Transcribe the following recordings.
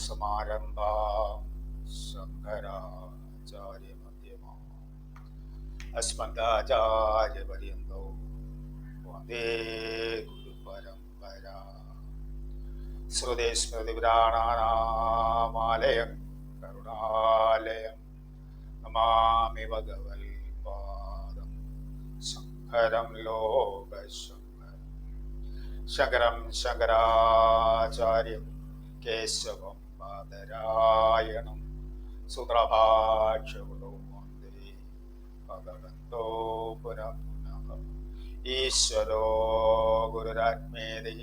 സദാശിവസമാരംഭാം ശങ്കരാചാര്യമധ്യമാ അസ്മദാചാര്യപര്യന്തോ വന്ദേ ഗുരുപരമ്പര ശ്രുതിസ്മൃതിപുരാണാനാമാലയം കരുണാലയം നമാമി ഭഗവൽപാദം ശങ്കരം ലോകശങ്കരം ശങ്കരം ശങ്കരാചാര്യം केशवं बादरायणं सुप्रभाक्षकुलो वंदे ईश्वरो गुरुरात्मेदि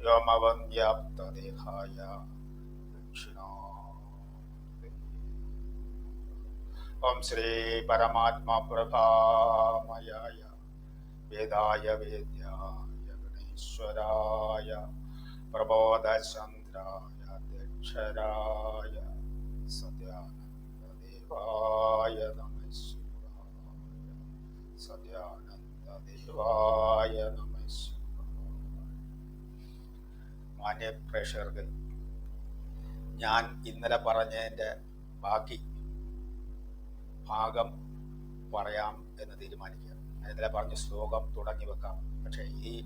व्योमवन्द्याप्तदेहाय ओम श्री परमात्मा प्रभामयाय वेदाय वेद्या പ്രബോധചന്ദ്രായ ദക്ഷരായ സത്യാനന്ദദേവായ നമ ശിവായ. സത്യാനന്ദദേവായ നമ ശിവായ. മാന്യ പ്രേക്ഷകർക്ക് ഞാൻ ഇന്നലെ പറഞ്ഞതിന്റെ ബാക്കി ഭാഗം പറയാം എന്ന് തീരുമാനിക്കുക. ഇന്നലെ പറഞ്ഞ ശ്ലോകം തുടങ്ങി വെക്കാം. പക്ഷേ ഈ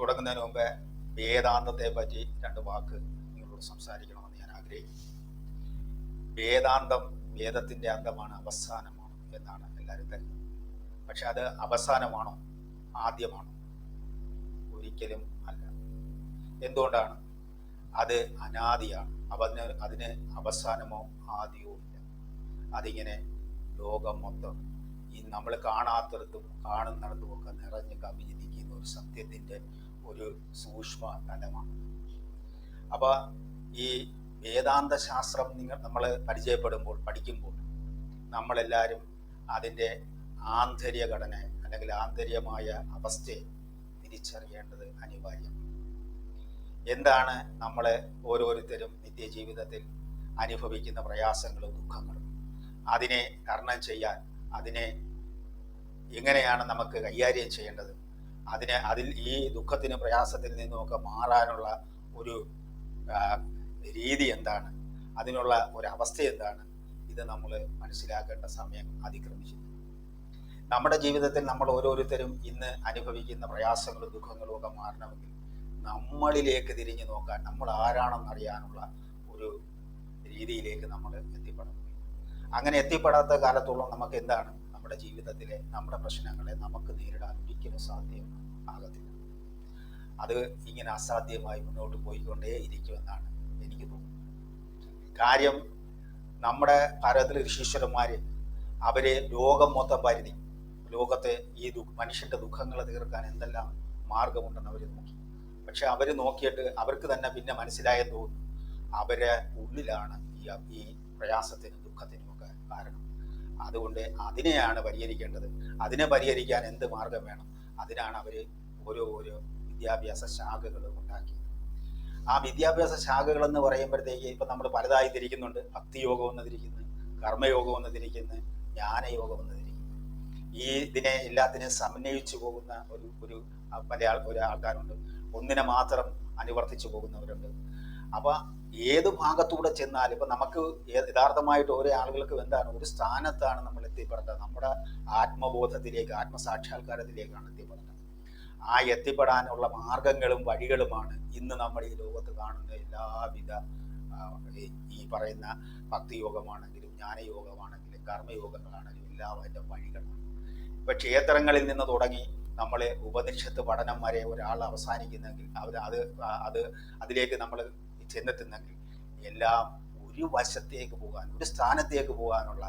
തുടങ്ങുന്നതിന് മുമ്പ് വേദാന്തത്തെ പറ്റി രണ്ട് വാക്ക് നിങ്ങളോട് സംസാരിക്കണമെന്ന് ഞാൻ ആഗ്രഹിക്കുന്നു. വേദാന്തം വേദത്തിന്റെ അന്തമാണ് അവസാനമാണ് എന്നാണ് എല്ലാവരും കരുതുന്നത് പക്ഷെ അത് അവസാനമാണോ? ആദ്യമാണോ? ഒരിക്കലും അല്ല. എന്തുകൊണ്ടാണ്? അത് അനാദിയാണ്. അതിന് അതിന് അവസാനമോ ആദ്യമോ ഇല്ല. അതിങ്ങനെ ലോകം മൊത്തം ഈ നമ്മൾ കാണാത്തടത്തും കാണുന്നിടത്തും ഒക്കെ നിറഞ്ഞ് കവിഞ്ഞ് നിൽക്കുന്ന ഒരു സത്യത്തിന്റെ ഒരു സൂക്ഷ്മ തലമാണ് അപ്പൊ ഈ വേദാന്ത ശാസ്ത്രം നിങ്ങൾ നമ്മൾ പരിചയപ്പെടുമ്പോൾ പഠിക്കുമ്പോൾ നമ്മളെല്ലാവരും അതിന്റെ ആന്തരിക ഘടന അല്ലെങ്കിൽ ആന്തരികമായ അവസ്ഥയെ തിരിച്ചറിയേണ്ടത് അനിവാര്യമാണ് എന്താണ് നമ്മൾ ഓരോരുത്തരും നിത്യജീവിതത്തിൽ അനുഭവിക്കുന്ന പ്രയാസങ്ങളും ദുഃഖങ്ങളും? അതിനെ തരണം ചെയ്യാൻ അതിനെ എങ്ങനെയാണ് നമുക്ക് കൈകാര്യം ചെയ്യേണ്ടത്? അതിനെ അതിൽ ഈ ദുഃഖത്തിനും പ്രയാസത്തിൽ നിന്നുമൊക്കെ മാറാനുള്ള ഒരു രീതി എന്താണ്? അതിനുള്ള ഒരു അവസ്ഥ എന്താണ്? ഇത് നമ്മൾ മനസ്സിലാക്കേണ്ട സമയം അതിക്രമിച്ചു നമ്മുടെ ജീവിതത്തിൽ നമ്മൾ ഓരോരുത്തരും ഇന്ന് അനുഭവിക്കുന്ന പ്രയാസങ്ങളും ദുഃഖങ്ങളും ഒക്കെ മാറണമെങ്കിൽ നമ്മളിലേക്ക് തിരിഞ്ഞു നോക്കാൻ നമ്മൾ ആരാണെന്ന് അറിയാനുള്ള ഒരു രീതിയിലേക്ക് നമ്മൾ എത്തിപ്പെടണം. അങ്ങനെ എത്തിപ്പെടാത്ത കാലത്തോളം നമുക്ക് എന്താണ്? നമ്മുടെ ജീവിതത്തിലെ നമ്മുടെ പ്രശ്നങ്ങളെ നമുക്ക് നേരിടാൻ ഒരിക്കലും സാധ്യം ആകത്തില്ല. അത് ഇങ്ങനെ അസാധ്യമായി മുന്നോട്ട് പോയിക്കൊണ്ടേ ഇരിക്കുമെന്നാണ് എനിക്ക് തോന്നുന്നത്. കാര്യം നമ്മുടെ ഭാരതത്തിലെ ഋഷീശ്വരന്മാര് അവരെ ലോകം മൊത്തം പരിധി ലോകത്തെ ഈ ദു മനുഷ്യന്റെ ദുഃഖങ്ങൾ തീർക്കാൻ എന്തെല്ലാം മാർഗമുണ്ടെന്ന് അവർ നോക്കി. പക്ഷെ അവർ നോക്കിയിട്ട് അവർക്ക് തന്നെ പിന്നെ മനസ്സിലായെന്ന് തോന്നുന്നു. അവരെ ഉള്ളിലാണ് ഈ ഈ പ്രയാസത്തിനും ദുഃഖത്തിനും ഒക്കെ കാരണം. അതുകൊണ്ട് അതിനെയാണ് പരിഹരിക്കേണ്ടത്. അതിനെ പരിഹരിക്കാൻ എന്ത് മാർഗം വേണം? അതിനാണ് അവർ ഓരോ ഓരോ വിദ്യാഭ്യാസ ശാഖകൾ ഉണ്ടാക്കിയത്. ആ വിദ്യാഭ്യാസ ശാഖകൾ എന്ന് പറയുമ്പോഴത്തേക്ക് ഇപ്പം നമ്മൾ പലതായി തിരിക്കുന്നുണ്ട്. ഭക്തിയോഗം എന്ന് തിരിക്കുന്നു കർമ്മയോഗം എന്ന് തിരിക്കുന്നു ജ്ഞാനയോഗം എന്ന് തിരിക്കുന്നു. ഈ ഇതിനെ എല്ലാത്തിനെയും സമന്വയിച്ചു പോകുന്ന ഒരു ഒരു പല ആൾ ഒരു ആൾക്കാരുണ്ട് ഒന്നിനെ മാത്രം അനുവർത്തിച്ചു പോകുന്നവരുണ്ട്. അപ്പൊ ഏത് ഭാഗത്തൂടെ ചെന്നാലും ഇപ്പൊ നമുക്ക് യഥാർത്ഥമായിട്ട് ഓരോ ആളുകൾക്കും എന്താണ്? ഒരു സ്ഥാനത്താണ് നമ്മൾ എത്തിപ്പെടുന്നത് നമ്മുടെ ആത്മബോധത്തിലേക്ക് ആത്മസാക്ഷാത്കാരത്തിലേക്കാണ് എത്തിപ്പെടുന്നത് ആ എത്തിപ്പെടാനുള്ള മാർഗങ്ങളും വഴികളുമാണ് ഇന്ന് നമ്മൾ ഈ ലോകത്ത് കാണുന്ന എല്ലാവിധ ഈ- പറയുന്ന ഭക്തിയോഗമാണെങ്കിലും ജ്ഞാനയോഗമാണെങ്കിലും കർമ്മയോഗങ്ങളാണെങ്കിലും എല്ലാം അതിന്റെ വഴികളാണ്. ഇപ്പൊ ക്ഷേത്രങ്ങളിൽ നിന്ന് തുടങ്ങി നമ്മൾ ഉപനിഷത്ത് പഠനം വരെ ഒരാൾ അവസാനിക്കുന്നെങ്കിൽ അവർ അത് അത് അതിലേക്ക് നമ്മൾ ചെന്നെത്തുന്നെങ്കിൽ എല്ലാം ഒരു വശത്തേക്ക് പോകാൻ ഒരു സ്ഥാനത്തേക്ക് പോകാനുള്ള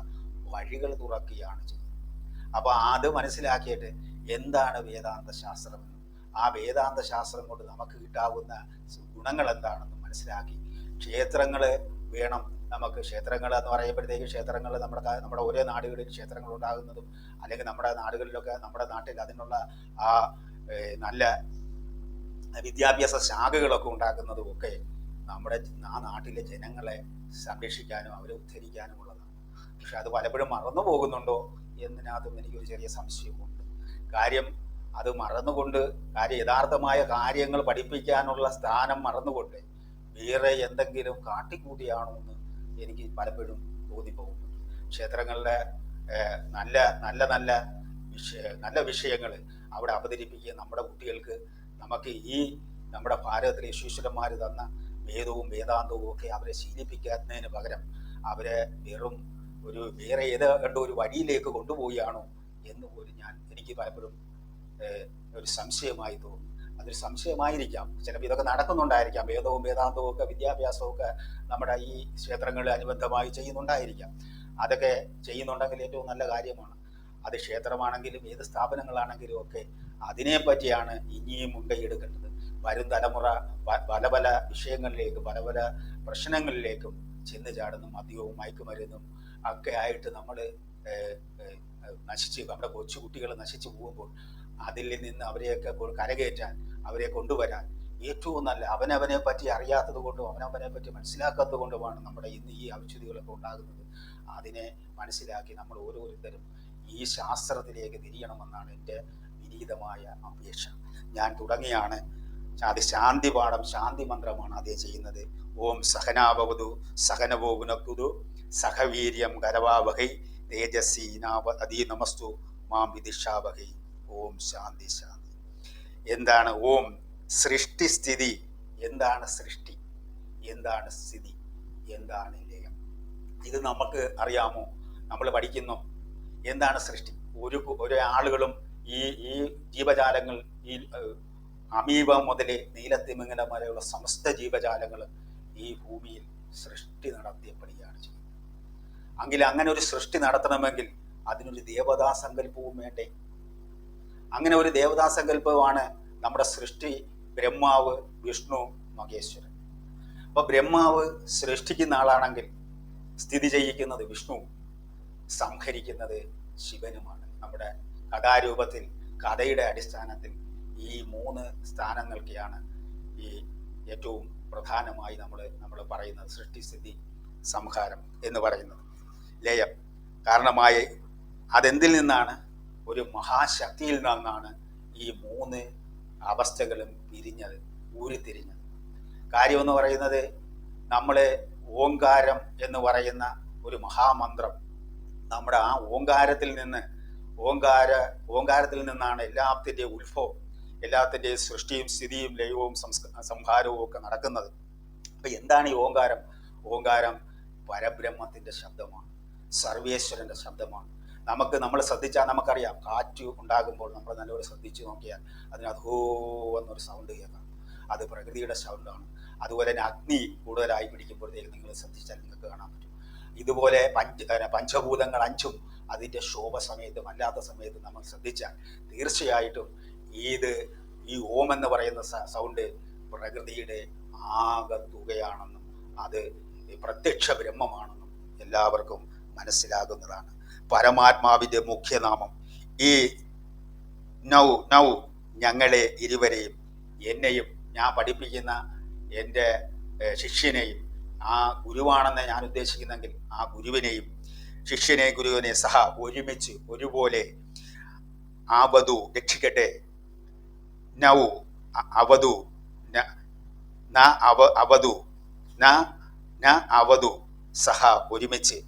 വഴികൾ തുറക്കുകയാണ് ചെയ്യുന്നത്. അപ്പൊ അത് മനസ്സിലാക്കിയിട്ട് എന്താണ് വേദാന്ത ശാസ്ത്രം? ആ വേദാന്ത ശാസ്ത്രം കൊണ്ട് നമുക്ക് കിട്ടാവുന്ന ഗുണങ്ങൾ എന്താണെന്ന് മനസ്സിലാക്കി. ക്ഷേത്രങ്ങൾ വേണം. നമുക്ക് ക്ഷേത്രങ്ങൾ എന്ന് പറയുമ്പോഴത്തേക്ക് ക്ഷേത്രങ്ങൾ നമ്മുടെ നമ്മുടെ ഓരോ നാടുകളിൽ ക്ഷേത്രങ്ങൾ ഉണ്ടാകുന്നതും അല്ലെങ്കിൽ നമ്മുടെ നാടുകളിലൊക്കെ നമ്മുടെ നാട്ടിൽ അതിനുള്ള ആ നല്ല വിദ്യാഭ്യാസ ശാഖകളൊക്കെ ഉണ്ടാക്കുന്നതും ഒക്കെ നമ്മുടെ ആ നാട്ടിലെ ജനങ്ങളെ സംരക്ഷിക്കാനും അവരെ ഉദ്ധരിക്കാനും ഉള്ളതാണ്. പക്ഷെ അത് പലപ്പോഴും മറന്നു പോകുന്നുണ്ടോ എന്നതിനകത്തും എനിക്കൊരു ചെറിയ സംശയമുണ്ട്. കാര്യം അത് മറന്നുകൊണ്ട് കാര്യം യഥാർത്ഥമായ കാര്യങ്ങൾ പഠിപ്പിക്കാനുള്ള സ്ഥാനം മറന്നുകൊണ്ട് വേറെ എന്തെങ്കിലും കാട്ടിക്കൂട്ടിയാണോ എന്ന് എനിക്ക് പലപ്പോഴും തോന്നിപ്പോകുന്നു. ക്ഷേത്രങ്ങളിലെ നല്ല നല്ല നല്ല വിഷയ നല്ല വിഷയങ്ങൾ അവിടെ അവതരിപ്പിക്കുക നമ്മുടെ കുട്ടികൾക്ക് നമുക്ക് ഈ നമ്മുടെ ഭാരതത്തിലെ യേശുശ്വരന്മാർ തന്ന വേദവും വേദാന്തവും ഒക്കെ അവരെ ശീലിപ്പിക്കുന്നതിന് പകരം അവരെ വെറും ഒരു വേറെ ഏത് കണ്ട ഒരു വഴിയിലേക്ക് കൊണ്ടുപോവുകയാണോ എന്ന് പോലും ഞാൻ എനിക്ക് പലപ്പോഴും ഒരു സംശയമായി തോന്നി. അതൊരു സംശയമായിരിക്കാം. ചിലപ്പോൾ ഇതൊക്കെ നടക്കുന്നുണ്ടായിരിക്കാം. വേദവും വേദാന്തവും ഒക്കെ വിദ്യാഭ്യാസവും ഒക്കെ നമ്മുടെ ഈ ക്ഷേത്രങ്ങളിൽ അനുബന്ധമായി ചെയ്യുന്നുണ്ടായിരിക്കാം. അതൊക്കെ ചെയ്യുന്നുണ്ടെങ്കിൽ ഏറ്റവും നല്ല കാര്യമാണ്. അത് ക്ഷേത്രമാണെങ്കിലും ഏത് സ്ഥാപനങ്ങളാണെങ്കിലും ഒക്കെ അതിനെപ്പറ്റിയാണ് ഇനിയും മുൻകൈയെടുക്കേണ്ടത് വരും തലമുറ പല പല വിഷയങ്ങളിലേക്കും പല പല പ്രശ്നങ്ങളിലേക്കും ചെന്ന് ചാടുന്നു മദ്യവും മയക്കുമരുന്നും ഒക്കെ ആയിട്ട് നമ്മൾ നശിച്ച് നമ്മുടെ കൊച്ചുകുട്ടികൾ നശിച്ചു പോകുമ്പോൾ അതിൽ നിന്ന് അവരെയൊക്കെ കരകയറ്റാൻ അവരെ കൊണ്ടുവരാൻ ഏറ്റവും നല്ല അവനവനെ പറ്റി അറിയാത്തത് കൊണ്ടും അവനവനെ പറ്റി മനസ്സിലാക്കാത്തത് കൊണ്ടുമാണ് നമ്മുടെ ഇന്ന് ഈ അവിശുദ്ധികളൊക്കെ ഉണ്ടാകുന്നത്. അതിനെ മനസ്സിലാക്കി നമ്മൾ ഓരോരുത്തരും ഈ ശാസ്ത്രത്തിലേക്ക് തിരിയണമെന്നാണ് എന്റെ വിനീതമായ അപേക്ഷ. ഞാൻ തുടങ്ങിയാണ് അത് ശാന്തി പാഠം ശാന്തി മന്ത്രമാണ് അദ്ദേഹം ചെയ്യുന്നത്. ഓം സഹനാഭവതു സഹനവോപുനക്കുതു സഹവീര്യം കരവാവഹൈ തേജസ്വി അതി നമസ്തു മാം വിദിഷാവഹൈ. ഓം ശാന്തി ശാന്തി. എന്താണ് ഓം? സൃഷ്ടിസ്ഥിതി എന്താണ് സൃഷ്ടി? എന്താണ് സ്ഥിതി? എന്താണ് ലയം? ഇത് നമുക്ക് അറിയാമോ? നമ്മൾ പഠിക്കുന്നു. എന്താണ് സൃഷ്ടി? ഒരു ഒരു ആളുകളും ഈ ഈ ജീവജാലങ്ങൾ ഈ അമീബ മുതൽ നീലത്തിമിങ്ങലം വരെയുള്ള സമസ്ത ജീവജാലങ്ങൾ ഈ ഭൂമിയിൽ സൃഷ്ടി നടത്തിയപ്പെടുകയാണ് ചെയ്യുന്നത്. എങ്കിൽ അങ്ങനെ ഒരു സൃഷ്ടി നടത്തണമെങ്കിൽ അതിനൊരു ദേവതാ സങ്കല്പവും വേണ്ടേ? അങ്ങനെ ഒരു ദേവതാ സങ്കല്പമാണ് നമ്മുടെ സൃഷ്ടി ബ്രഹ്മാവ് വിഷ്ണു മഹേശ്വരൻ. അപ്പൊ ബ്രഹ്മാവ് സൃഷ്ടിക്കുന്ന ആളാണെങ്കിൽ സ്ഥിതി ചെയ്യിക്കുന്നത് വിഷ്ണു സംഹരിക്കുന്നത് ശിവനുമാണ്. നമ്മുടെ കഥാരൂപത്തിൽ കഥയുടെ അടിസ്ഥാനത്തിൽ ഈ മൂന്ന് സ്ഥാനങ്ങൾക്കെയാണ് ഈ ഏറ്റവും പ്രധാനമായി നമ്മൾ നമ്മൾ പറയുന്നത് സൃഷ്ടിസ്ഥിതി സംഹാരം എന്ന് പറയുന്നത്. ലയം. കാരണമായി അതെന്തിൽ നിന്നാണ്? ഒരു മഹാശക്തിയിൽ നിന്നാണ് ഈ മൂന്ന് അവസ്ഥകളും പിരിഞ്ഞത് ഊരിത്തിരിഞ്ഞത്. കാര്യമെന്ന് പറയുന്നത് നമ്മൾ ഓങ്കാരം എന്ന് പറയുന്ന ഒരു മഹാമന്ത്രം നമ്മുടെ ആ ഓങ്കാരത്തിൽ നിന്ന് ഓങ്കാര ഓങ്കാരത്തിൽ നിന്നാണ് എല്ലാത്തിന്റെയും ഉത്ഭവം എല്ലാത്തിന്റെയും സൃഷ്ടിയും സ്ഥിതിയും ലയവും സംഹാരവും ഒക്കെ നടക്കുന്നത്. അപ്പൊ എന്താണ് ഈ ഓങ്കാരം? ഓങ്കാരം പരബ്രഹ്മത്തിന്റെ ശബ്ദമാണ്. സർവേശ്വരന്റെ ശബ്ദമാണ്. നമുക്ക് നമ്മൾ ശ്രദ്ധിച്ചാൽ നമുക്കറിയാം. കാറ്റ് ഉണ്ടാകുമ്പോൾ നമ്മൾ നല്ലപോലെ ശ്രദ്ധിച്ചു നോക്കിയാൽ അതിന് അധോ എന്നൊരു സൗണ്ട് കേൾക്കാം. അത് പ്രകൃതിയുടെ സൗണ്ടാണ് അതുപോലെ തന്നെ അഗ്നി കൂടുതലായി പിടിക്കുമ്പോഴത്തേക്ക് നിങ്ങൾ ശ്രദ്ധിച്ചാൽ നിങ്ങൾക്ക് കാണാൻ പറ്റും. ഇതുപോലെ പഞ്ച പഞ്ചഭൂതങ്ങൾ അഞ്ചും അതിന്റെ ശോഭ സമയത്തും അല്ലാത്ത സമയത്തും നമ്മൾ ശ്രദ്ധിച്ചാൽ തീർച്ചയായിട്ടും ഇത് ഈ ഓം എന്ന് പറയുന്ന സൗണ്ട് പ്രകൃതിയുടെ ആകെ തുകയാണെന്നും അത് പ്രത്യക്ഷ ബ്രഹ്മമാണെന്നും എല്ലാവർക്കും മനസ്സിലാകുന്നതാണ്. പരമാത്മാവിന്റെ മുഖ്യനാമം ഈ നൗ നൗ ഞങ്ങളെ ഇരുവരെയും എന്നെയും ഞാൻ പഠിപ്പിക്കുന്ന എന്റെ ശിഷ്യനെയും ആ ഗുരുവാണെന്ന് ഞാൻ ഉദ്ദേശിക്കുന്നെങ്കിൽ ആ ഗുരുവിനെയും ശിഷ്യനെ ഗുരുവിനെ സഹ ഒരുമിച്ച് ഒരുപോലെ ആവതു രക്ഷിക്കട്ടെ നൗ അവധു ന- അവ അവതു ന ന അവതു സഹ ഒരുമിച്ച്.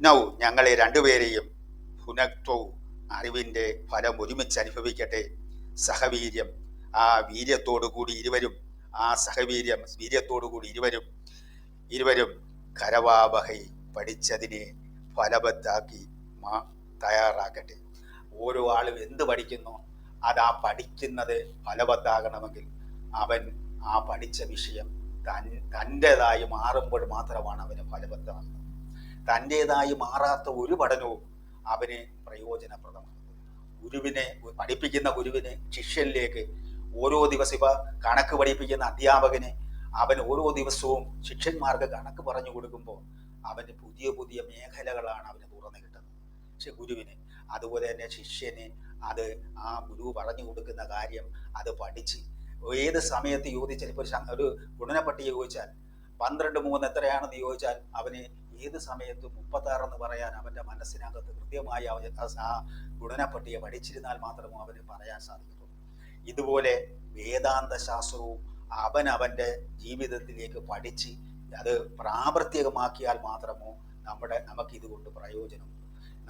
നൗ ഞങ്ങളെ രണ്ടുപേരെയും പുനക്തവും അറിവിന്റെ ഫലം ഒരുമിച്ച് അനുഭവിക്കട്ടെ. സഹവീര്യം ആ വീര്യത്തോടു കൂടി ഇരുവരും ആ സഹവീര്യം വീര്യത്തോടു കൂടി ഇരുവരും ഇരുവരും കരവാബഹൈ പഠിച്ചതിനെ ഫലവത്താക്കി മാ തയ്യാറാക്കട്ടെ. ഓരോ ആളും എന്ത് പഠിക്കുന്നോ? അത് പഠിക്കുന്നത് ഫലവത്താകണമെങ്കിൽ അവൻ ആ പഠിച്ച വിഷയം തൻ തന്റെതായി മാറുമ്പോൾ മാത്രമാണ് അവന് ഫലവത്താകുന്നത്. തന്റെതായി മാറാത്ത ഒരു പഠനവും അവന് പ്രയോജനപ്രദമാണ് ഗുരുവിനെ പഠിപ്പിക്കുന്ന ഗുരുവിനെ ശിഷ്യനിലേക്ക് ഓരോ ദിവസം ഇവ കണക്ക് പഠിപ്പിക്കുന്ന അധ്യാപകന് അവൻ ഓരോ ദിവസവും ശിഷ്യന്മാർക്ക് കണക്ക് പറഞ്ഞു കൊടുക്കുമ്പോൾ അവന് പുതിയ പുതിയ മേഖലകളാണ് അവന് തുറന്നു കിട്ടുന്നത്. പക്ഷെ ഗുരുവിന് അതുപോലെ തന്നെ ശിഷ്യന് അത് ആ ഗുരു പറഞ്ഞു കൊടുക്കുന്ന കാര്യം അത് പഠിച്ച് ഏത് സമയത്ത് ചോദിച്ചാൽ ഇപ്പോൾ ഒരു ഗുണനപ്പട്ടി ചോദിച്ചാൽ പന്ത്രണ്ട് മൂന്ന് എത്രയാണെന്ന് ചോദിച്ചാൽ അവന് ഏത് സമയത്തും മുപ്പത്താറ് എന്ന് പറയാൻ അവന്റെ മനസ്സിനകത്ത് കൃത്യമായി അവൻ ആ ഗുണനപ്പട്ടിയെ പഠിച്ചിരുന്നാൽ മാത്രമേ അവന് പറയാൻ സാധിക്കത്തുള്ളൂ. ഇതുപോലെ വേദാന്ത ശാസ്ത്രവും അവൻ അവന്റെ ജീവിതത്തിലേക്ക് പഠിച്ച് അത് പ്രാവർത്തികമാക്കിയാൽ മാത്രമോ നമ്മുടെ നമുക്ക് ഇതുകൊണ്ട് പ്രയോജനമുള്ളൂ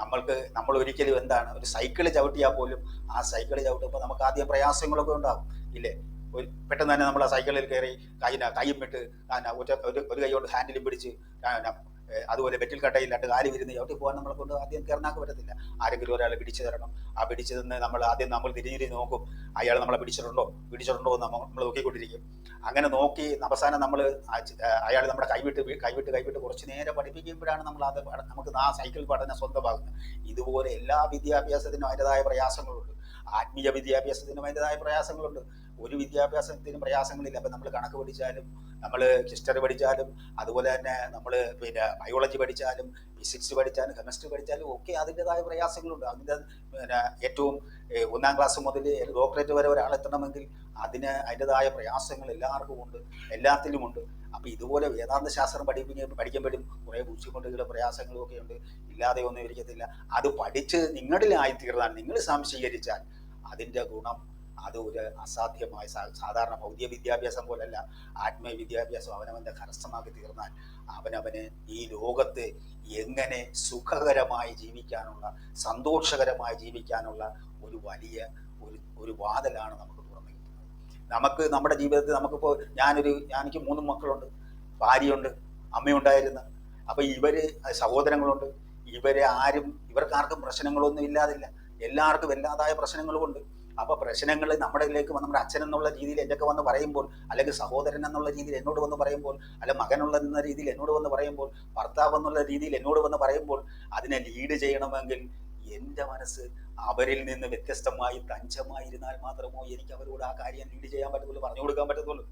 നമ്മൾക്ക് നമ്മൾ ഒരിക്കലും എന്താണ് ഒരു സൈക്കിൾ ചവിട്ടിയാൽ പോലും ആ സൈക്കിൾ ചവിട്ടുമ്പോൾ നമുക്ക് ആദ്യം പ്രയാസങ്ങളൊക്കെ ഉണ്ടാകും. ഇല്ലേ? ഒരു പെട്ടെന്ന് തന്നെ നമ്മൾ ആ സൈക്കിളിൽ കയറി കൈ കൈയും ഒറ്റ ഒരു കൈ കൊണ്ട് ഹാൻഡിലും പിടിച്ച് അതുപോലെ വെറ്റിൽ കട്ടയില്ലാട്ട് കാലി വിരുന്ന് ചവിട്ടി പോകാൻ നമ്മളെ കൊണ്ട് ആദ്യം കയറാൻ പറ്റത്തില്ല. ആരെങ്കിലും ഒരാളെ പിടിച്ചു തരണം. ആ പിടിച്ചു തന്നെ നമ്മൾ ആദ്യം നമ്മൾ തിരിഞ്ഞിരി നോക്കും അയാൾ നമ്മളെ പിടിച്ചിട്ടുണ്ടോ പിടിച്ചിട്ടുണ്ടോ എന്ന് നമ്മൾ നോക്കിക്കൊണ്ടിരിക്കും. അങ്ങനെ നോക്കി അവസാനം നമ്മൾ അയാൾ നമ്മുടെ കൈവിട്ട് കൈവിട്ട് കൈവിട്ട് കുറച്ച് നേരം പഠിപ്പിക്കുമ്പോഴാണ് നമ്മൾ അത് നമുക്ക് ആ സൈക്കിൾ പഠനം സ്വന്തമാകുന്നത്. ഇതുപോലെ എല്ലാ വിദ്യാഭ്യാസത്തിനും അതിന്റെതായ പ്രയാസങ്ങളുണ്ട്. ആത്മീയ വിദ്യാഭ്യാസത്തിനും അതിന്റെതായ പ്രയാസങ്ങളുണ്ട്. ഒരു വിദ്യാഭ്യാസത്തിനും പ്രയാസങ്ങളില്ല. അപ്പം നമ്മൾ കണക്ക് പഠിച്ചാലും നമ്മൾ ഹിസ്റ്ററി പഠിച്ചാലും അതുപോലെ തന്നെ നമ്മൾ പിന്നെ ബയോളജി പഠിച്ചാലും ഫിസിക്സ് പഠിച്ചാലും കെമിസ്ട്രി പഠിച്ചാലും ഒക്കെ അതിന്റെതായ പ്രയാസങ്ങളുണ്ട്. അതിന്റെ പിന്നെ ഏറ്റവും ഒന്നാം ക്ലാസ് മുതൽ ഡോക്ടറേറ്റ് വരെ ഒരാൾ ഒരാളെത്തണമെങ്കിൽ അതിന് അതിന്റെതായ പ്രയാസങ്ങൾ എല്ലാവർക്കും ഉണ്ട്. എല്ലാത്തിലുമുണ്ട് അപ്പോൾ ഇതുപോലെ വേദാന്ത ശാസ്ത്രം പഠിപ്പിക്കും പഠിക്കുമ്പോഴും കുറേ ബുദ്ധിമുട്ടുകളും പ്രയാസങ്ങളും ഒക്കെ ഉണ്ട്. ഇല്ലാതെ ഒന്നും ഇരിക്കത്തില്ല. അത് പഠിച്ച് നിങ്ങളിലായി തീർന്നാൽ നിങ്ങൾ സംശീകരിച്ചാൽ അതിന്റെ ഗുണം അത് ഒരു അസാധ്യമായ സാധാരണ ഭൗതിക വിദ്യാഭ്യാസം പോലല്ല. ആത്മീയ വിദ്യാഭ്യാസം അവനവന്റെ കരസ്ഥമാക്കി തീർന്നാൽ അവനവന് ഈ ലോകത്ത് എങ്ങനെ സുഖകരമായി ജീവിക്കാനുള്ള സന്തോഷകരമായി ജീവിക്കാനുള്ള ഒരു വലിയ ഒരു ഒരു വാതിലാണ് നമുക്ക് തുറന്നു കിട്ടുന്നത്. നമുക്ക് നമ്മുടെ ജീവിതത്തിൽ നമുക്കിപ്പോൾ ഞാനൊരു എനിക്ക് മൂന്ന് മക്കളുണ്ട്. ഭാര്യയുണ്ട് അമ്മയുണ്ടായിരുന്നു. അപ്പോൾ ഇവർ സഹോദരങ്ങളുണ്ട്. ഇവരെ ആരും ഇവർക്കാർക്കും പ്രശ്നങ്ങളൊന്നും ഇല്ലാതില്ല. എല്ലാവർക്കും എല്ലാതായ പ്രശ്നങ്ങളുമുണ്ട്. അപ്പൊ പ്രശ്നങ്ങൾ നമ്മുടെ ഇതിലേക്ക് നമ്മുടെ അച്ഛൻ എന്നുള്ള രീതിയിൽ എന്നൊക്കെ വന്ന് പറയുമ്പോൾ അല്ലെങ്കിൽ സഹോദരൻ എന്നുള്ള രീതിയിൽ എന്നോട് വന്ന് പറയുമ്പോൾ അല്ല മകനുള്ള എന്ന രീതിയിൽ എന്നോട് വന്ന് പറയുമ്പോൾ ഭർത്താവ് എന്നുള്ള രീതിയിൽ എന്നോട് വന്ന് പറയുമ്പോൾ അതിനെ ലീഡ് ചെയ്യണമെങ്കിൽ എന്റെ മനസ്സ് അവരിൽ നിന്ന് വ്യത്യസ്തമായി തഞ്ചമായിരുന്നാൽ മാത്രമോ എനിക്ക് അവരോട് ആ കാര്യം ലീഡ് ചെയ്യാൻ പറ്റത്തുള്ളൂ പറഞ്ഞു കൊടുക്കാൻ പറ്റത്തുള്ളൂ.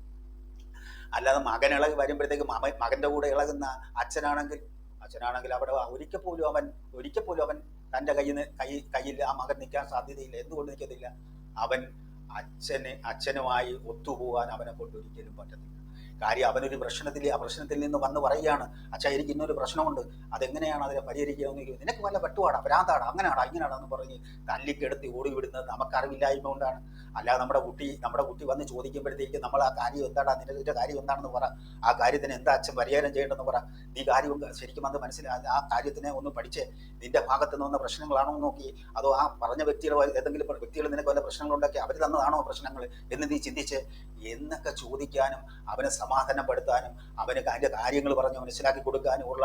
അല്ലാതെ മകൻ ഇളകി വരുമ്പോഴത്തേക്ക് മമ മകന്റെ കൂടെ ഇളകുന്ന അച്ഛനാണെങ്കിൽ അച്ഛനാണെങ്കിൽ അവിടെ ഒരിക്കൽ പോലും അവൻ ഒരിക്കൽ പോലും അവൻ തന്റെ കയ്യിൽ കൈ കയ്യിൽ ആ മകൻ നിൽക്കാൻ സാധ്യതയില്ല. എന്തുകൊണ്ട് നിൽക്കത്തില്ല? അവൻ അച്ഛന് അച്ഛനുമായി ഒത്തുപോകാൻ അവനെ കൊണ്ടൊരിക്കലും പറ്റത്തില്ല. കാര്യം അവനൊരു പ്രശ്നത്തിൽ ആ പ്രശ്നത്തിൽ നിന്ന് വന്ന് പറയുകയാണ് അച്ഛാ എനിക്ക് ഇന്നൊരു പ്രശ്നമുണ്ട്. അതെങ്ങനെയാണ് അതിനെ പരിഹരിക്കുകയെന്ന് ചോദിക്കും നിനക്ക് വല്ല പട്ടുവാടാ? ഭ്രാന്താടാ അങ്ങനെയാടാ? ഇങ്ങനെയാണെന്ന് പറഞ്ഞ് തല്ലിക്കെടുത്ത് ഓടി വിടുന്നത് നമുക്കറിവില്ലായ്മ കൊണ്ടാണ്. അല്ലാതെ നമ്മുടെ കുട്ടി നമ്മുടെ കുട്ടി വന്ന് ചോദിക്കുമ്പോഴത്തേക്ക് നമ്മൾ ആ കാര്യം എന്താടാ? നിന്റെ കാര്യം എന്താണെന്ന് പറ. ആ കാര്യത്തിന് എന്താ അച്ഛൻ പരിഹാരം ചെയ്യേണ്ടെന്ന് പറ. നീ കാര്യം ശരിക്കും അത് മനസ്സിലാ ആ കാര്യത്തിനെ ഒന്ന് പഠിച്ച്. നിന്റെ ഭാഗത്ത് നിന്ന് വന്ന പ്രശ്നങ്ങളാണോ എന്ന് നോക്കി. അതോ ആ പറഞ്ഞ വ്യക്തികളോ ഏതെങ്കിലും വ്യക്തികൾ നിനക്ക് വല്ല പ്രശ്നങ്ങളുണ്ടാക്കി അവർ തന്നതാണോ പ്രശ്നങ്ങൾ എന്ന് നീ ചിന്തിച്ച്. എന്നൊക്കെ ചോദിക്കാനും അവനെ സമാധാനപ്പെടുത്താനും അവന് അതിന്റെ കാര്യങ്ങൾ പറഞ്ഞ് മനസ്സിലാക്കി കൊടുക്കാനും ഉള്ള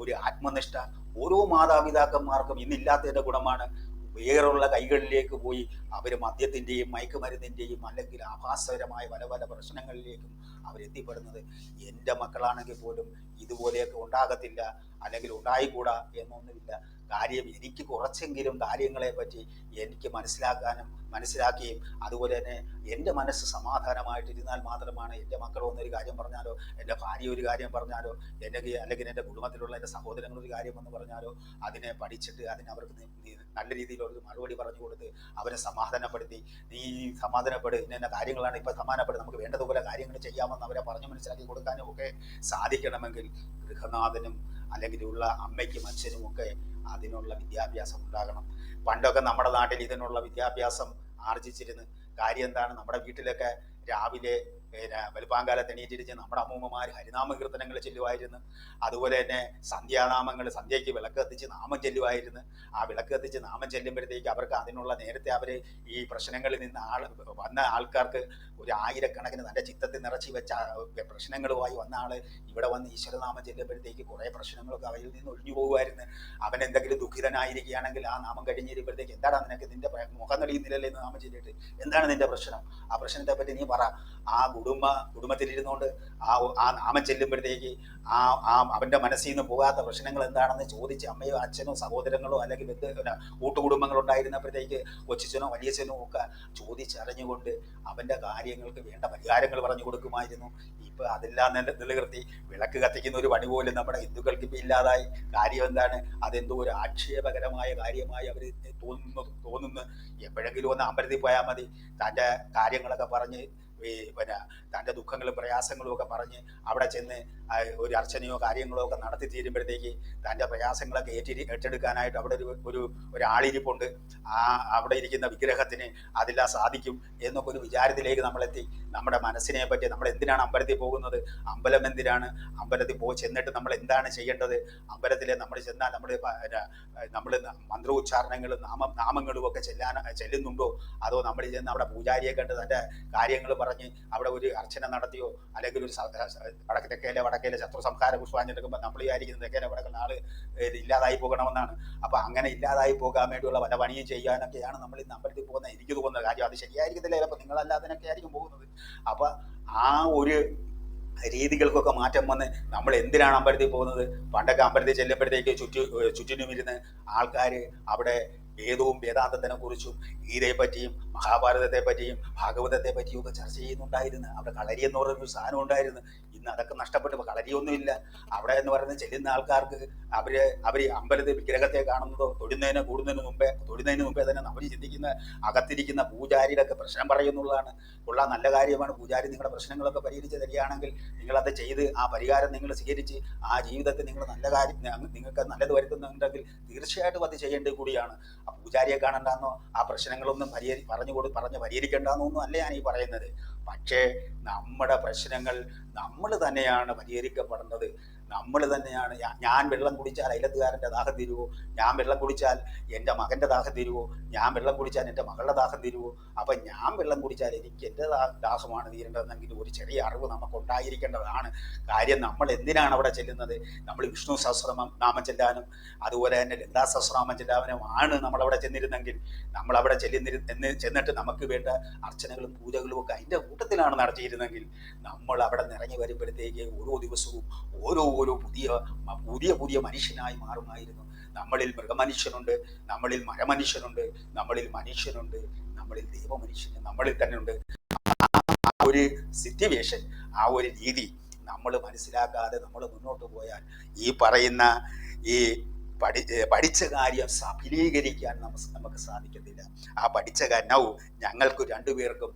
ഒരു ആത്മനിഷ്ഠ ഓരോ മാതാപിതാക്കന്മാർക്കും ഇന്നില്ലാത്തതിന്റെ ഗുണമാണ്. വേറുള്ള കൈകളിലേക്ക് പോയി അവർ മദ്യത്തിന്റെയും മയക്കുമരുന്നിന്റെയും അല്ലെങ്കിൽ ആഭാസകരമായ പല പല പ്രശ്നങ്ങളിലേക്കും അവരെത്തിപ്പെടുന്നത്. എന്റെ മക്കളാണെങ്കിൽ പോലും ഇതുപോലെയൊക്കെ ഉണ്ടാകത്തില്ല അല്ലെങ്കിൽ ഉണ്ടായിക്കൂടാ എന്നൊന്നുമില്ല. കാര്യം എനിക്ക് കുറച്ചെങ്കിലും കാര്യങ്ങളെ പറ്റി എനിക്ക് മനസ്സിലാക്കാനും മനസ്സിലാക്കുകയും അതുപോലെ തന്നെ എന്റെ മനസ്സ് സമാധാനമായിട്ടിരുന്നാൽ മാത്രമാണ് എന്റെ മക്കൾ ഒന്നൊരു കാര്യം പറഞ്ഞാലോ എന്റെ ഭാര്യ ഒരു കാര്യം പറഞ്ഞാലോ എന്റെ അല്ലെങ്കിൽ എന്റെ കുടുംബത്തിലുള്ള എന്റെ സഹോദരങ്ങൾ ഒരു കാര്യം എന്ന് പറഞ്ഞാലോ അതിനെ പഠിച്ചിട്ട് അതിന് അവർക്ക് നല്ല രീതിയിൽ രീതിയിലൊരു മറുപടി പറഞ്ഞു കൊടുത്ത് അവരെ സമാധാനപ്പെടുത്തി. നീ സമാധാനപ്പെട് ഇന്ന കാര്യങ്ങളാണ് ഇപ്പം സമാധാനപ്പെടും നമുക്ക് വേണ്ടതുപോലെ കാര്യങ്ങൾ ചെയ്യാമെന്ന് അവരെ പറഞ്ഞു മനസ്സിലാക്കി കൊടുക്കാനും ഒക്കെ സാധിക്കണമെങ്കിൽ ഗൃഹനാഥനും അല്ലെങ്കിൽ ഉള്ള അമ്മയ്ക്കും അച്ഛനും ഒക്കെ അതിനുള്ള വിദ്യാഭ്യാസം ഉണ്ടാകണം. പണ്ടൊക്കെ നമ്മുടെ നാട്ടിൽ ഇതിനുള്ള വിദ്യാഭ്യാസം ആർജിച്ചിരുന്നു. കാര്യം എന്താണ്? നമ്മുടെ വീട്ടിലൊക്കെ രാവിലെ പിന്നെ വെളുപ്പാങ്കാലത്ത് എണീറ്റിരിച്ച് നമ്മുടെ അമ്മൂമ്മമാർ ഹരിനാമ കീർത്തനങ്ങൾ ചെല്ലുമായിരുന്നു അതുപോലെ തന്നെ സന്ധ്യാനാമങ്ങൾ സന്ധ്യയ്ക്ക് വിളക്ക് കത്തിച്ച് നാമം ചെല്ലുമായിരുന്നു ആ വിളക്ക് കത്തിച്ച് നാമം ചെല്ലുമ്പോഴത്തേക്ക് അവർക്ക് അതിനുള്ള നേരത്തെ അവർ ഈ പ്രശ്നങ്ങളിൽ നിന്ന് ആൾ വന്ന ആൾക്കാർക്ക് ഒരു ആയിരക്കണക്കിന് തന്റെ ചിത്തത്തിൽ നിറച്ച് വെച്ച പ്രശ്നങ്ങളുമായി വന്ന ആൾ ഇവിടെ വന്ന് ഈശ്വരനാമം ചെല്ലുമ്പോഴത്തേക്ക് കുറേ പ്രശ്നങ്ങളൊക്കെ അവരിൽ നിന്ന് ഒഴിഞ്ഞു പോകുമായിരുന്നു അവൻ എന്തെങ്കിലും ദുഃഖിതനായിരിക്കുകയാണെങ്കിൽ ആ നാമം കഴിഞ്ഞിരിക്കുമ്പോഴത്തേക്ക് എന്താണ് നിനക്ക് നിന്റെ മുഖം തെളിയുന്നില്ലല്ലേ എന്ന് നാമം ചൊല്ലിയിട്ട് എന്താണ് നിന്റെ പ്രശ്നം? ആ പ്രശ്നത്തെ പറ്റി നീ പറ. ആ കുടുംബ കുടുംബത്തിലിരുന്നുകൊണ്ട് ആ ആ നാമം ചെല്ലുമ്പോഴത്തേക്ക് ആ ആ അവന്റെ മനസ്സിൽ നിന്ന് പോകാത്ത പ്രശ്നങ്ങൾ എന്താണെന്ന് ചോദിച്ച് അമ്മയോ അച്ഛനോ സഹോദരങ്ങളോ അല്ലെങ്കിൽ കൂട്ടുകുടുംബങ്ങൾ ഉണ്ടായിരുന്നപ്പോഴത്തേക്ക് കൊച്ചിച്ചനോ വലിയച്ഛനോ ഒക്കെ ചോദിച്ചറിഞ്ഞുകൊണ്ട് അവന്റെ കാര്യങ്ങൾക്ക് വേണ്ട പരിഹാരങ്ങൾ പറഞ്ഞു കൊടുക്കുമായിരുന്നു. ഇപ്പം അതെല്ലാം നില നിലനിർത്തി വിളക്ക് കത്തിക്കുന്ന ഒരു പണി പോലും നമ്മുടെ ഹിന്ദുക്കൾക്ക് ഇപ്പം ഇല്ലാതായി. കാര്യം എന്താണ്? അതെന്തോ ഒരു ആക്ഷേപകരമായ കാര്യമായി അവർ തോന്നുന്നു തോന്നുന്നു. എപ്പോഴെങ്കിലും ഒന്ന് അമ്പലത്തിൽ പോയാൽ മതി. തന്റെ കാര്യങ്ങളൊക്കെ പറഞ്ഞ് പിന്നെ തന്റെ ദുഃഖങ്ങളും പ്രയാസങ്ങളും ഒക്കെ പറഞ്ഞ് അവിടെ ചെന്ന് ഒരു അർച്ചനയോ കാര്യങ്ങളോ ഒക്കെ നടത്തി തീരുമ്പോഴത്തേക്ക് തന്റെ പ്രയാസങ്ങളൊക്കെ ഏറ്റി ഏറ്റെടുക്കാനായിട്ട് അവിടെ ഒരു ഒരു ഒരാളിരിപ്പുണ്ട്. ആ അവിടെ ഇരിക്കുന്ന വിഗ്രഹത്തിന് അതെല്ലാം സാധിക്കും എന്നൊക്കെ ഒരു വിചാരത്തിലേക്ക് നമ്മളെത്തി. നമ്മുടെ മനസ്സിനെ പറ്റി നമ്മൾ എന്തിനാണ് അമ്പലത്തിൽ പോകുന്നത്? അമ്പലം എന്തിനാണ്? അമ്പലത്തിൽ പോയി ചെന്നിട്ട് നമ്മൾ എന്താണ് ചെയ്യേണ്ടത്? അമ്പലത്തിൽ നമ്മൾ ചെന്നാൽ നമ്മൾ നമ്മൾ മന്ത്രോച്ചാരണങ്ങളും നാമ നാമങ്ങളും ഒക്കെ ചെല്ലാൻ ചെല്ലുന്നുണ്ടോ? അതോ നമ്മൾ ചെന്ന് അവിടെ പൂജാരിയെ കണ്ട് തന്റെ കാര്യങ്ങൾ പറഞ്ഞ് അവിടെ ഒരു അർച്ചന നടത്തിയോ? അല്ലെങ്കിൽ ഒരു സ- വടക്ക് വടക്കേലെ ശത്രു സംഹാര പുഷ്പാഞ്ജലി എടുക്കുമ്പോൾ നമ്മൾ വിചാരിക്കുന്നത് തെക്കേലെ വടക്കുള്ള ഇത് ഇല്ലാതായി പോകണമെന്നാണ്. അപ്പൊ അങ്ങനെ ഇല്ലാതായി പോകാൻ വേണ്ടിയുള്ള പല പണിയും ചെയ്യാനൊക്കെയാണ് നമ്മൾ ഇന്ന് അമ്പലത്തിൽ പോകുന്നത് എനിക്ക് തോന്നുന്ന കാര്യം. അത് ശരിയായിരിക്കത്തില്ല ചിലപ്പോൾ നിങ്ങളല്ലാതിനൊക്കെ ആയിരിക്കും പോകുന്നത്. അപ്പൊ ആ ഒരു രീതികൾക്കൊക്കെ മാറ്റം വന്ന് നമ്മൾ എന്തിനാണ് അമ്പലത്തിൽ പോകുന്നത്? പണ്ടൊക്കെ അമ്പലത്തിൽ ചെല്ലുമ്പോഴത്തേക്ക് ചുറ്റു ചുറ്റിനും ഇരുന്ന് ആൾക്കാർ അവിടെ വേദവും വേദാന്തത്തിനെ കുറിച്ചും ഗീതയെ പറ്റിയും മഹാഭാരതത്തെ പറ്റിയും ഭാഗവതത്തെ പറ്റിയും ഒക്കെ ചർച്ച ചെയ്യുന്നുണ്ടായിരുന്നു. അവിടെ കളരി എന്ന് പറയുന്ന ഒരു സാധനം ഉണ്ടായിരുന്നു. ഇന്ന് അതൊക്കെ നഷ്ടപ്പെട്ടു. കളരിയൊന്നുമില്ല. അവിടെ എന്ന് പറയുന്ന ചെല്ലുന്ന ആൾക്കാർക്ക് അവർ അവർ അമ്പലത്തിൽ വിഗ്രഹത്തെ കാണുന്നതോ തൊടുന്നതിന് കൂടുന്നതിന് മുമ്പേ തൊടുന്നതിന് മുമ്പേ തന്നെ നമ്മൾ ചിന്തിക്കുന്ന അകത്തിരിക്കുന്ന പൂജാരിയുടെ പ്രശ്നം പറയുന്നുള്ളതാണ്. ഉള്ള നല്ല കാര്യമാണ്. പൂജാരി നിങ്ങളുടെ പ്രശ്നങ്ങളൊക്കെ പരിഹരിച്ച് തരികയാണെങ്കിൽ നിങ്ങളത് ചെയ്ത് ആ പരിഹാരം നിങ്ങൾ സ്വീകരിച്ച് ആ ജീവിതത്തിൽ നിങ്ങൾ നല്ല കാര്യം നിങ്ങൾക്ക് നല്ലത് വരുത്തുന്നുണ്ടെങ്കിൽ തീർച്ചയായിട്ടും അത് ചെയ്യേണ്ടത് കൂടിയാണ്. ആ പൂജാരിയെ കാണണ്ടെന്നോ ആ പ്രശ്നങ്ങളൊന്നും പരിഹരി പറഞ്ഞു കൊടു പറഞ്ഞ് പരിഹരിക്കേണ്ടെന്നോ ഒന്നും അല്ല ഞാൻ ഈ പറയുന്നത്. പക്ഷേ നമ്മുടെ പ്രശ്നങ്ങൾ നമ്മൾ തന്നെയാണ് പരിഹരിക്കപ്പെടേണ്ടത്. നമ്മൾ തന്നെയാണ്. ഞാൻ വെള്ളം കുടിച്ചാൽ അയലത്തുകാരന്റെ ദാഹം തീരുവോ? ഞാൻ വെള്ളം കുടിച്ചാൽ എന്റെ മകന്റെ ദാഹം തീരുവോ? ഞാൻ വെള്ളം കുടിച്ചാൽ എന്റെ മകളുടെ ദാഹം തീരുവോ? അപ്പം ഞാൻ വെള്ളം കുടിച്ചാൽ എനിക്ക് എന്റെ ദാഹമാണ് തീരേണ്ടതെന്നെങ്കിൽ ഒരു ചെറിയ അറിവ് നമുക്ക് ഉണ്ടായിരിക്കേണ്ടതാണ് കാര്യം നമ്മൾ എന്തിനാണ് അവിടെ ചെല്ലുന്നത്? നമ്മൾ വിഷ്ണു സഹസ്രനാമം നാമം ചെല്ലാനും അതുപോലെ തന്നെ ലളിതാ സഹസ്രനാമം ചെല്ലാനും ആണ് നമ്മളവിടെ ചെന്നിരുന്നെങ്കിൽ. നമ്മളവിടെ ചെല്ലുന്നിരു ചെന്നിട്ട് നമുക്ക് വേണ്ട അർച്ചനകളും പൂജകളും ഒക്കെ അതിന്റെ കൂട്ടത്തിലാണ് നടത്തിയിരുന്നെങ്കിൽ നമ്മൾ അവിടെ നിറങ്ങി വരുമ്പോഴത്തേക്ക് ഓരോ ദിവസവും ഓരോ ഓരോ പുതിയ പുതിയ പുതിയ മനുഷ്യനായി മാറുമായിരുന്നു. നമ്മളിൽ മൃഗമനുഷ്യനുണ്ട് നമ്മളിൽ മരമനുഷ്യനുണ്ട് നമ്മളിൽ മനുഷ്യനുണ്ട് നമ്മളിൽ ദൈവമനുഷ്യൻ നമ്മളിൽ തന്നെ ഉണ്ട് ആ ഒരു സിറ്റുവേഷൻ ആ ഒരു രീതി നമ്മൾ മനസ്സിലാക്കാതെ നമ്മൾ മുന്നോട്ട് പോയാൽ ഈ പറയുന്ന ഈ പഠി പഠിച്ച കാര്യം സഫലീകരിക്കാൻ നമുക്ക് നമുക്ക് സാധിക്കത്തില്ല. ആ പഠിച്ച കാരണവും ഞങ്ങൾക്ക് രണ്ടുപേർക്കും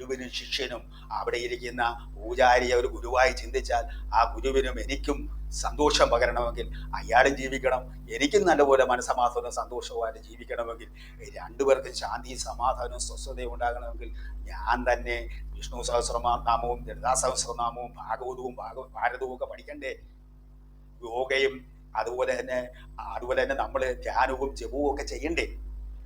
ഗുരുവിനും ശിഷ്യനും അവിടെ ഇരിക്കുന്ന പൂജാരിയെ ഒരു ഗുരുവായി ചിന്തിച്ചാൽ ആ ഗുരുവിനും എനിക്കും സന്തോഷം പകരണമെങ്കിൽ അയാളും ജീവിക്കണം. എനിക്കും നല്ലപോലെ മനസ്സമാധാനവും സന്തോഷവുമായിട്ട് ജീവിക്കണമെങ്കിൽ രണ്ടുപേർക്കും ശാന്തി സമാധാനവും സ്വസ്ഥതയും ഉണ്ടാകണമെങ്കിൽ ഞാൻ തന്നെ വിഷ്ണു സഹസ്രനാമവും ലളിതാ സഹസ്രനാമവും ഭാഗവതവും ഭാഗവ ഭാരതവും ഒക്കെ പഠിക്കണ്ടേ? യോഗയും അതുപോലെ തന്നെ അതുപോലെ തന്നെ നമ്മൾ ധ്യാനവും ജപവും ഒക്കെ ചെയ്യണ്ടേ?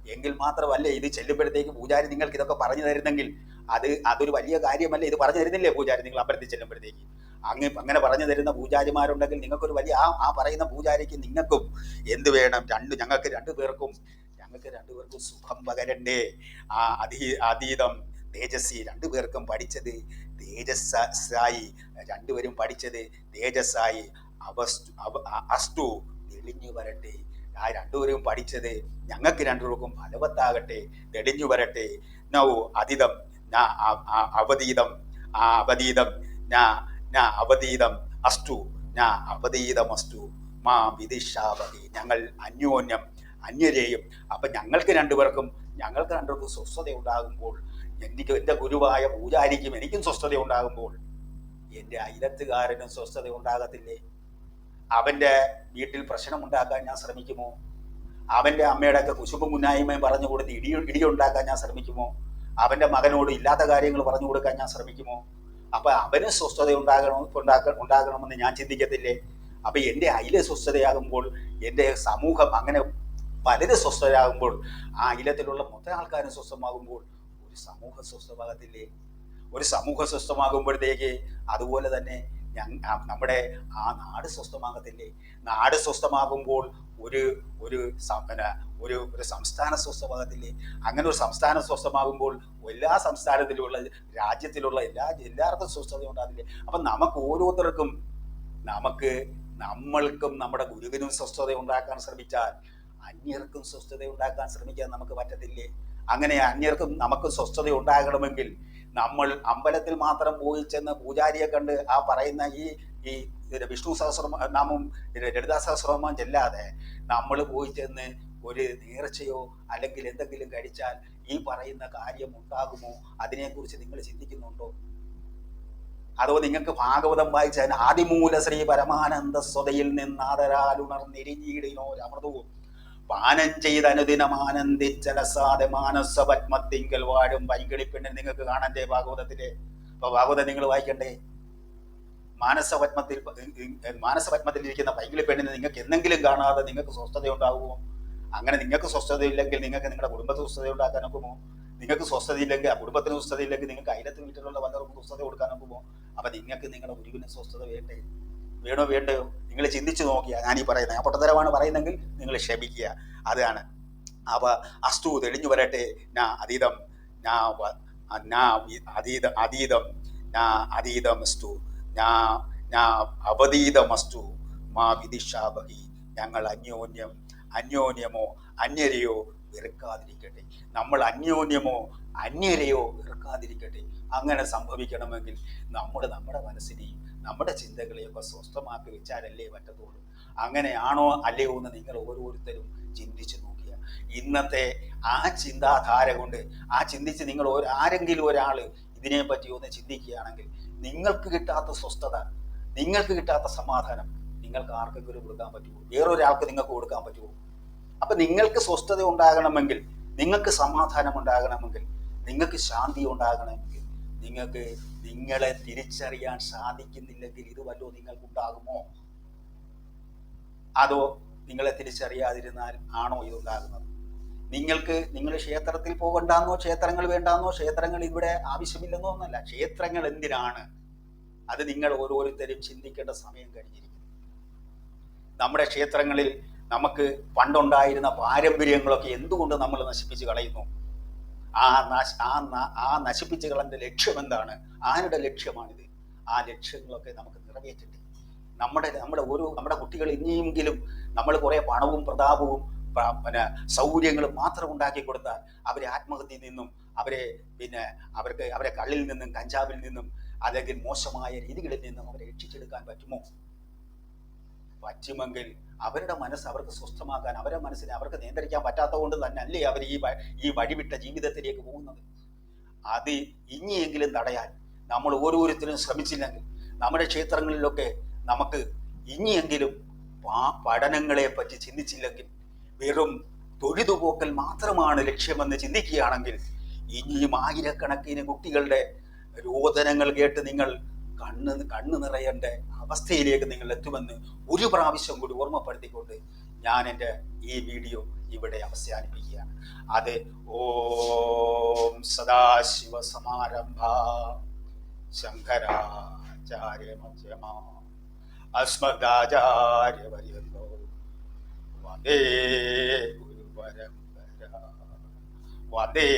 എങ്കിൽ മാത്രമല്ല ഇത് ചെല്ലുമ്പോഴത്തേക്ക് പൂജാരി നിങ്ങൾക്ക് ഇതൊക്കെ പറഞ്ഞു തരുന്നെങ്കിൽ അത് അതൊരു വലിയ കാര്യമല്ല? ഇത് പറഞ്ഞു തരുന്നില്ലേ പൂജാരി? നിങ്ങൾ അമ്പലത്തിൽ ചെല്ലുമ്പോഴത്തേക്ക്. അങ്ങ് അങ്ങനെ പറഞ്ഞു തരുന്ന പൂജാരിമാരുണ്ടെങ്കിൽ നിങ്ങൾക്കൊരു വലിയ ആ ആ പറയുന്ന പൂജാരിക്ക് നിങ്ങൾക്കും എന്ത് വേണം? രണ്ട് ഞങ്ങൾക്ക് രണ്ടു പേർക്കും ഞങ്ങൾക്ക് രണ്ടുപേർക്കും സുഖം പകരണ്ടേ? ആ അതീ അതീതം തേജസ്വി രണ്ടുപേർക്കും പഠിച്ചത് തേജസ്സായി. രണ്ടുപേരും പഠിച്ചത് തേജസ്സായി. അവസ്തു അവ അ- തെളിഞ്ഞു വരട്ടെ. ആ രണ്ടുപേരും പഠിച്ചത് ഞങ്ങൾക്ക് രണ്ടുപേർക്കും ഫലവത്താകട്ടെ. തെളിഞ്ഞു വരട്ടെ. നൗ അതിതം അവതീതം അവതീതം ഞാ അവതീതം അസ്തു ഞാ അവതീതം അസ്തു മാ വിദിഷാവതി ഞങ്ങൾ അന്യോന്യം അന്യരെയും. അപ്പം ഞങ്ങൾക്ക് രണ്ടുപേർക്കും ഞങ്ങൾക്ക് രണ്ടുപേർക്കും സ്വസ്ഥത ഉണ്ടാകുമ്പോൾ എനിക്ക് എന്റെ ഗുരുവായ പൂജാരിക്കും എനിക്കും സ്വസ്ഥത ഉണ്ടാകുമ്പോൾ എന്റെ അയലത്തുകാരനും സ്വസ്ഥത ഉണ്ടാകത്തില്ലേ അവന്റെ വീട്ടിൽ പ്രശ്നം ഉണ്ടാക്കാൻ ഞാൻ ശ്രമിക്കുമോ? അവന്റെ അമ്മയുടെ ഒക്കെ കുശുമ്പും മുന്നായ്മയും പറഞ്ഞു കൊടുത്ത് ഇടി ഇടിയുണ്ടാക്കാൻ ഞാൻ ശ്രമിക്കുമോ? അവന്റെ മകനോട് ഇല്ലാത്ത കാര്യങ്ങൾ പറഞ്ഞു കൊടുക്കാൻ ഞാൻ ശ്രമിക്കുമോ? അപ്പൊ അവന് സ്വസ്ഥത ഉണ്ടാകണം ഉണ്ടാകണമെന്ന് ഞാൻ ചിന്തിക്കത്തില്ലേ? അപ്പൊ എന്റെ അയില സ്വസ്ഥതയാകുമ്പോൾ എന്റെ സമൂഹം അങ്ങനെ പലരും സ്വസ്ഥരാകുമ്പോൾ ആ അയിലത്തിലുള്ള മൊത്തം ആൾക്കാരും സ്വസ്ഥമാകുമ്പോൾ ഒരു സമൂഹം സ്വസ്ഥമാകത്തില്ലേ? ഒരു സമൂഹം സ്വസ്ഥമാകുമ്പോഴത്തേക്ക് അതുപോലെ തന്നെ നമ്മുടെ ആ നാട് സ്വസ്ഥമാകത്തില്ലേ? നാട് സ്വസ്ഥമാകുമ്പോൾ ഒരു ഒരു ഒരു ഒരു സംസ്ഥാന സ്വസ്ഥമാകത്തില്ലേ അങ്ങനെ ഒരു സംസ്ഥാന സ്വസ്ഥമാകുമ്പോൾ എല്ലാ സംസ്ഥാനത്തിലുള്ള രാജ്യത്തിലുള്ള എല്ലാ എല്ലാവർക്കും സ്വസ്ഥത ഉണ്ടാകില്ലേ അപ്പം നമുക്ക് ഓരോരുത്തർക്കും നമുക്ക് നമ്മൾക്കും നമ്മുടെ ഗുരുവിനും സ്വസ്ഥത ഉണ്ടാക്കാൻ ശ്രമിച്ചാൽ അന്യർക്കും സ്വസ്ഥത ഉണ്ടാക്കാൻ ശ്രമിക്കാൻ നമുക്ക് പറ്റത്തില്ലേ? അങ്ങനെ അന്യർക്കും നമുക്ക് സ്വസ്ഥത ഉണ്ടാകണമെങ്കിൽ നമ്മൾ അമ്പലത്തിൽ മാത്രം പോയി ചെന്ന് പൂജാരിയെ കണ്ട് ആ പറയുന്ന ഈ ഈ വിഷ്ണു സഹസ്രനാമം നാമം ലളിതാ സഹസ്രനാമം ചെല്ലാതെ നമ്മൾ പോയി ചെന്ന് ഒരു നേർച്ചയോ അല്ലെങ്കിൽ എന്തെങ്കിലും കഴിച്ചാൽ ഈ പറയുന്ന കാര്യം ഉണ്ടാകുമോ? അതിനെക്കുറിച്ച് നിങ്ങൾ ചിന്തിക്കുന്നുണ്ടോ? അതോ നിങ്ങൾക്ക് ഭാഗവതം വായിച്ചാൽ ആദിമൂല ശ്രീ പരമാനന്ദ സ്വതയിൽ നിന്നാദരാലുണർന്നിരിഞ്ഞിടിനോ അമൃതവും? പാനം ചെയ്ത് അനുദിനമാനന്ദിച്ചലസാതെ മാനസ പത്മത്തിങ്കൽ വാഴും പൈങ്കിളി പെണ്ണിൽ നിങ്ങൾക്ക് കാണണ്ടേ ഭാഗവതത്തിലെ. അപ്പൊ ഭാഗവതം നിങ്ങൾ വായിക്കണ്ടേ? മാനസപത്മത്തിൽ മാനസപത്മത്തിൽ ഇരിക്കുന്ന പൈങ്കിളി പെണ്ണിനെ നിങ്ങൾക്ക് എന്തെങ്കിലും കാണാതെ നിങ്ങൾക്ക് സ്വസ്ഥത ഉണ്ടാകുമോ അങ്ങനെ നിങ്ങൾക്ക് സ്വസ്ഥതയില്ലെങ്കിൽ നിങ്ങൾക്ക് നിങ്ങളുടെ കുടുംബത്തിന് സ്വസ്ഥത ഒക്കുമോ നിങ്ങൾക്ക് സ്വസ്ഥതയില്ലെങ്കിൽ ആ കുടുംബത്തിന് സ്വസ്ഥതയില്ലെങ്കിൽ നിങ്ങൾക്ക് അയലത്ത് വീട്ടിലുള്ള പലർക്കും സ്വസ്ഥത കൊടുക്കാൻ ഒക്കുമോ അപ്പൊ നിങ്ങൾക്ക് നിങ്ങളുടെ ഗുരുവിന് സ്വസ്ഥത വേണ്ടേ? വേണോ വേണ്ടയോ? നിങ്ങൾ ചിന്തിച്ചു നോക്കിയാൽ ഞാൻ ഈ പറയുന്നത് പൊട്ടത്തരമാണ് പറയുന്നെങ്കിൽ നിങ്ങൾ ക്ഷമിക്കുക. അതാണ്. അവ അസ്തു തെളിഞ്ഞു വരട്ടെ. നാ അതീതം ഞാ നാ അതീതം അതീത അതീതം നാ അതീതമസ്തു ഞാ അവതീതം അവതീതമസ്തു മാ വിദിഷാബഹി ഞങ്ങൾ അന്യോന്യം അന്യോന്യമോ അന്യരെയോ വെറുക്കാതിരിക്കട്ടെ. നമ്മൾ അന്യോന്യമോ അന്യരെയോ വെറുക്കാതിരിക്കട്ടെ. അങ്ങനെ സംഭവിക്കണമെങ്കിൽ നമ്മൾ നമ്മുടെ മനസ്സിനെയും നമ്മുടെ ചിന്തകളെയൊക്കെ സ്വസ്ഥമാക്കി വെച്ചാലല്ലേ പറ്റത്തുള്ളൂ. അങ്ങനെയാണോ അല്ലയോ എന്ന് നിങ്ങൾ ഓരോരുത്തരും ചിന്തിച്ചു നോക്കുക. ഇന്നത്തെ ആ ചിന്താധാര കൊണ്ട് ആ ചിന്തിച്ച് നിങ്ങൾ ആരെങ്കിലും ഒരാൾ ഇതിനെപ്പറ്റി ഒന്ന് ചിന്തിക്കുകയാണെങ്കിൽ നിങ്ങൾക്ക് കിട്ടാത്ത സ്വസ്ഥത നിങ്ങൾക്ക് കിട്ടാത്ത സമാധാനം നിങ്ങൾക്ക് ആർക്കെങ്കിലും കൊടുക്കാൻ പറ്റുമോ? വേറൊരാൾക്ക് നിങ്ങൾക്ക് കൊടുക്കാൻ പറ്റുമോ? അപ്പൊ നിങ്ങൾക്ക് സ്വസ്ഥത ഉണ്ടാകണമെങ്കിൽ നിങ്ങൾക്ക് സമാധാനം ഉണ്ടാകണമെങ്കിൽ നിങ്ങൾക്ക് ശാന്തി ഉണ്ടാകണമെങ്കിൽ നിങ്ങൾക്ക് നിങ്ങളെ തിരിച്ചറിയാൻ സാധിക്കുന്നില്ലെങ്കിൽ ഇത് വല്ലോ നിങ്ങൾക്ക് ഉണ്ടാകുമോ അതോ നിങ്ങളെ തിരിച്ചറിയാതിരുന്നാൽ ആണോ ഇതുണ്ടാകുന്നത്? നിങ്ങൾക്ക് നിങ്ങൾ ക്ഷേത്രത്തിൽ പോകണ്ടെന്നോ ക്ഷേത്രങ്ങൾ വേണ്ടാന്നോ ക്ഷേത്രങ്ങൾ ഇവിടെ ആവശ്യമില്ലെന്നോ ഒന്നല്ല. ക്ഷേത്രങ്ങൾ എന്തിനാണ്? അത് നിങ്ങൾ ഓരോരുത്തരും ചിന്തിക്കേണ്ട സമയം കഴിഞ്ഞിരിക്കുന്നു. നമ്മുടെ ക്ഷേത്രങ്ങളിൽ നമുക്ക് പണ്ടുണ്ടായിരുന്ന പാരമ്പര്യങ്ങളൊക്കെ എന്തുകൊണ്ട് നമ്മൾ നശിപ്പിച്ച് കളയുന്നു? ആ നശ- ആ ആ നശിപ്പിച്ച് കളന്റെ ലക്ഷ്യം എന്താണ്? ആരുടെ ലക്ഷ്യമാണിത്? ആ ലക്ഷ്യങ്ങളൊക്കെ നമുക്ക് നിറവേറ്റണ്ടേ നമ്മുടെ നമ്മുടെ ഓരോ നമ്മുടെ കുട്ടികൾ ഇനിയെങ്കിലും നമ്മൾ കുറെ പണവും പ്രതാപവും പിന്നെ സൗകര്യങ്ങളും മാത്രം ഉണ്ടാക്കി കൊടുത്താൽ അവരെ ആത്മഹത്യയിൽ നിന്നും അവരെ പിന്നെ അവർക്ക് അവരെ കള്ളിൽ നിന്നും കഞ്ചാവിൽ നിന്നും അല്ലെങ്കിൽ മോശമായ രീതികളിൽ നിന്നും അവരെ രക്ഷിച്ചെടുക്കാൻ പറ്റുമോ? പറ്റുമെങ്കിൽ അവരുടെ മനസ്സ് അവർക്ക് സ്വസ്ഥമാക്കാൻ അവരുടെ മനസ്സിനെ അവർക്ക് നിയന്ത്രിക്കാൻ പറ്റാത്തത് കൊണ്ട് തന്നെ അല്ലേ അവർ ഈ ഈ വഴിവിട്ട ജീവിതത്തിലേക്ക് പോകുന്നത്. അത് ഇനിയെങ്കിലും തടയാൻ നമ്മൾ ഓരോരുത്തരും ശ്രമിച്ചില്ലെങ്കിൽ നമ്മുടെ ക്ഷേത്രങ്ങളിലൊക്കെ നമുക്ക് ഇനിയെങ്കിലും പഠനങ്ങളെ പറ്റി ചിന്തിച്ചില്ലെങ്കിൽ വെറും തൊഴുതുപോക്കൽ മാത്രമാണ് ലക്ഷ്യമെന്ന് ചിന്തിക്കുകയാണെങ്കിൽ ഇനിയും ആയിരക്കണക്കിന് കുട്ടികളുടെ രോദനങ്ങൾ കേട്ട് നിങ്ങൾ കണ്ണ് കണ്ണ് നിറയേണ്ട അവസ്ഥയിലേക്ക് നിങ്ങൾ എത്തുമെന്ന് ഒരു പ്രാവശ്യം കൂടി ഓർമ്മപ്പെടുത്തിക്കൊണ്ട് ഞാൻ എന്റെ ഈ വീഡിയോ ഇവിടെ അവസാനിപ്പിക്കുകയാണ്. അത് ഓം സദാശിവ സമാരംഭ ശങ്കരാചാര്യ മധ്യമ. അസ്മദാചാര്യപര്യന്തോ ഗുരുപരമ്പര. വന്ദേ